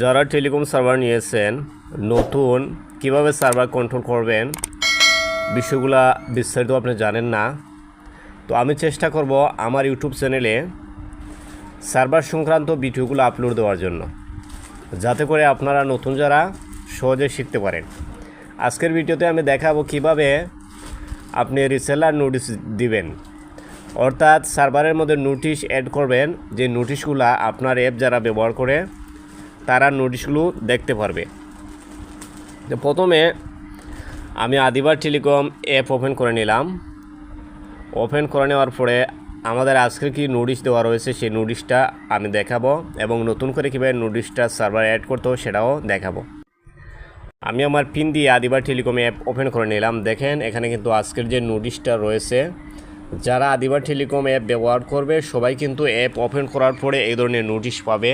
যারা telecom server নিয়েছেন, নতুন, কীভাবে সার্ভার কন্ট্রোল করবেন, বিষয়গুলা বিস্তারিত আপনি জানেন না। তো আমি চেষ্টা করব আমার ইউটিউব চ্যানেলে সার্ভার সংক্রান্ত ভিডিওগুলো আপলোড দেওয়ার জন্য, যাতে করে আপনারা নতুন যারা, সহজে শিখতে পারেন। আজকের ভিডিওতে আমি দেখাবো কীভাবে আপনি রিসেলার নোটিশ দিবেন। অর্থাৎ সার্ভারের মধ্যে নোটিশ অ্যাড করবেন, যে নোটিশগুলো আপনার অ্যাপ যারা ব্যবহার করে তারা নোটিশগুলো দেখতে পারবে। তো প্রথমে আমি আদিবার টেলিকম অ্যাপ ওপেন করে নিলাম। ওপেন করে নেওয়ার পরে আমাদের আজকে কি নোটিশ দেওয়া রয়েছে সেই নোটিশটা আমি দেখাবো এবং নতুন করে কীভাবে নোটিশটা সার্ভার অ্যাড করতে হবে সেটাও দেখাবো। আমি আমার পিন দিয়ে আদিবার টেলিকম অ্যাপ ওপেন করে নিলাম। দেখেন, এখানে কিন্তু আজকের যে নোটিশটা রয়েছে, যারা আদিবার টেলিকম অ্যাপ ব্যবহার করবে, সবাই কিন্তু অ্যাপ ওপেন করার পরে এই ধরনের নোটিশ পাবে।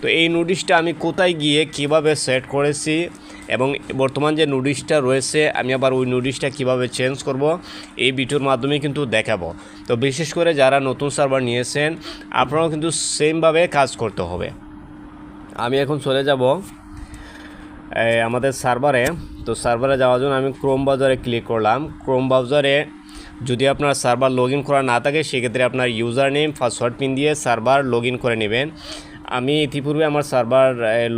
তো এই নোটিশটা আমি কোথায় গিয়ে কীভাবে সেট করেছি এবং বর্তমান যে নোটিশটা রয়েছে, আমি আবার ওই নোটিশটা কীভাবে চেঞ্জ করব, এই ভিডিওর মাধ্যমে কিন্তু দেখাবো। তো বিশেষ করে যারা নতুন সার্ভার নিয়েছেন, আপনারাও কিন্তু সেমভাবে কাজ করতে হবে। আমি এখন চলে যাব আমাদের সার্ভারে তো সার্ভারে যাওয়ার জন্য আমি ক্রোম ব্রাউজারে ক্লিক করলাম। ক্রোম ব্রাউজারে যদি আপনার সার্ভার লগ করা না থাকে, সেক্ষেত্রে আপনার ইউজার নেম পাসওয়ার্ড পিন দিয়ে সার্ভার লগ করে নেবেন। আমি ইতিপূর্বে আমার সার্ভার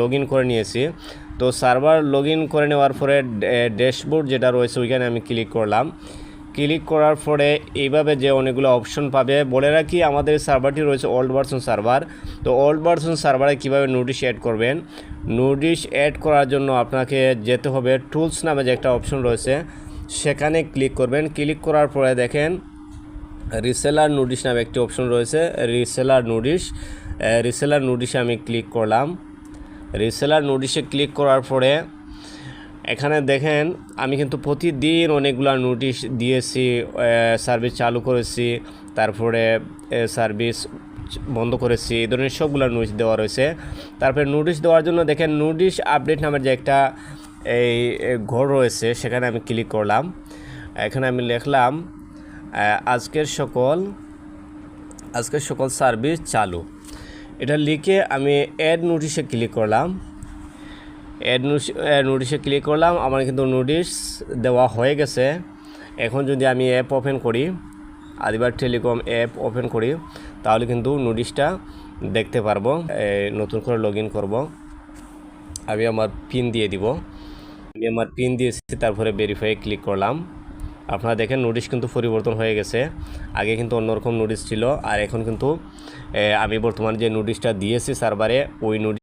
লগ করে নিয়েছি। তো সার্ভার লগ করে নেওয়ার পরে ড্যাশবোর্ড যেটা রয়েছে, ওইখানে আমি ক্লিক করলাম। ক্লিক করার পরে এইভাবে যে অনেকগুলো অপশন পাবে, বলে রাখি আমাদের সার্ভারটি রয়েছে ওল্ড ভার্সন সার্ভার। তো ওল্ড ভার্সন সার্ভারে কীভাবে নোটিশ অ্যাড করবেন? নোটিশ অ্যাড করার জন্য আপনাকে যেতে হবে টুলস নামে যে একটা অপশন রয়েছে, সেখানে ক্লিক করবেন। ক্লিক করার পরে দেখেন রিসেলার নোটিশ নামে একটি অপশন রয়েছে রিসেলার নোটিশ রিসেলার নোটিশে আমি ক্লিক করলাম। রিসেলার নোটিশে ক্লিক করার পরে এখানে দেখেন, আমি কিন্তু প্রতিদিন অনেকগুলো নোটিশ দিয়েছি সার্ভিস চালু করেছি, তারপরে সার্ভিস বন্ধ করেছি, এই ধরনের সবগুলো নোটিশ দেওয়া রয়েছে। তারপরে নোটিশ দেওয়ার জন্য দেখেন নোটিশ আপডেট নামের যে একটা এই ঘর রয়েছে, সেখানে আমি ক্লিক করলাম। এখানে আমি লিখলাম আজকের সকল আজকের সকল সার্ভিস চালু। এটা লিখে আমি অ্যাড নোটিশে ক্লিক করলাম। অ্যাড নোটিশে ক্লিক করলাম, আমার কিন্তু নোটিশ দেওয়া হয়ে গেছে। এখন যদি আমি অ্যাপ ওপেন করি, আদিবার টেলিকম অ্যাপ ওপেন করি, তাহলে কিন্তু নোটিশটা দেখতে পারব নতুন করে লগ ইন করব। আমি আমার পিন দিয়ে দিব। আমি আমার পিন দিয়েছি, তারপরে ভেরিফাই ক্লিক করলাম। আপনারা দেখেন নোটিশ কিন্তু পরিবর্তন হয়ে গেছে। আগে কিন্তু অন্যরকম নোটিশ ছিল, আর এখন কিন্তু আমি বর্তমানে যে নোটিশটা দিয়েছি সার্ভারে ওই নোটিশ